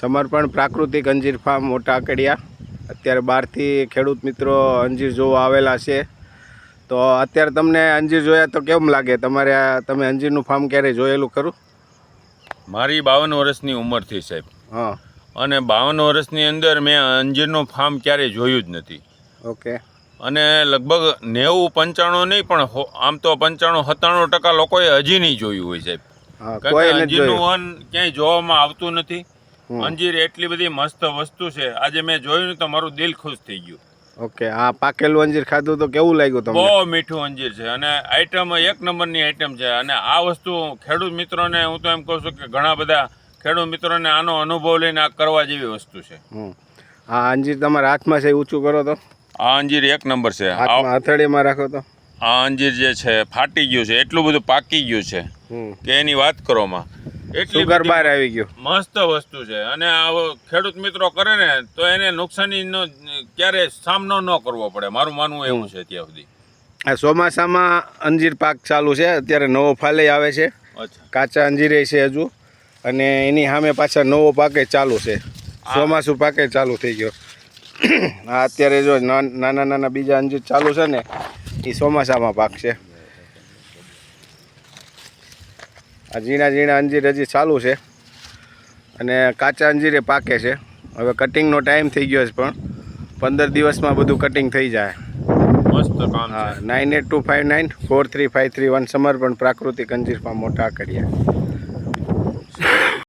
સમર્પણ પ્રાકૃતિક અંજીર ફાર્મ મોટા આકડિયા અત્યારે બહારથી ખેડૂત મિત્રો અંજીર જોવા આવેલા છે. તો અત્યારે તમને અંજીર જોયા તો કેમ લાગે? તમારે આ તમે અંજીરનું ફાર્મ ક્યારેય જોયેલું ખરું? મારી બાવન વર્ષની ઉંમરથી સાહેબ. હા. અને બાવન વર્ષની અંદર મેં અંજીરનું ફાર્મ ક્યારેય જોયું જ નથી. ઓકે. અને લગભગ નેવું પંચાણું નહીં પણ આમ તો પંચાણું સત્તાણું ટકા લોકોએ હજી નહીં જોયું હોય સાહેબ. કારણ કે અંજીરનું વન ક્યાંય જોવામાં આવતું નથી. અંજીર એટલી બધી મસ્ત વસ્તુ છે. આજે મેં જોયું તો મારું દિલ ખુશ થઈ ગયું. ઓકે આ પાકેલું અંજીર ખાધું તો કેવું લાગ્યું તમને? બહુ મીઠું અંજીર છે અને આઈટમ એક નંબરની આઈટમ છે અને આ વસ્તુ ખેડૂત મિત્રોને હું તો એમ કહું છું કે ઘણા બધા ખેડૂત મિત્રોને આનો અનુભવ લઈને આ કરવા જેવી વસ્તુ છે. આ અંજીર તમારા હાથમાં છે ઊંચું કરો તો. આ અંજીર એક નંબર છે. હથેળીમાં રાખો તો. આ અંજીર જે છે ફાટી ગયું છે એટલું બધું પાકી ગયું છે કે એની વાત કરોમાં એટલી સુગર બહાર આવી ગયું. મસ્ત વસ્તુ છે. અને ખેડૂત મિત્રો કરે ને તો એને નુકસાનીનો ક્યારે સામનો ન કરવો પડે. મારું માનવું એવું છે ત્યાં સુધી. આ ચોમાસામાં અંજીર પાક ચાલુ છે. અત્યારે નવો ફાલે આવે છે. કાચા અંજીરે છે હજુ. અને એની સામે પાછા નવો પાકે ચાલુ છે. ચોમાસું પાકે ચાલુ થઈ ગયો. આ અત્યારે જો નાના નાના બીજા અંજીર ચાલુ છે ને એ ચોમાસામાં પાક છે. આ ઝીણા ઝીણા અંજીર હજી ચાલુ છે. અને કાચા અંજીરે પાકે છે. હવે કટિંગનો ટાઈમ થઈ ગયો છે પણ. પંદર દિવસમાં બધું કટિંગ થઈ જાય. મસ્ત કામ હા nine eight two five nine four three five three one સમર્પણ પ્રાકૃતિક અંજીર ફાર્મ મોટા કર્યા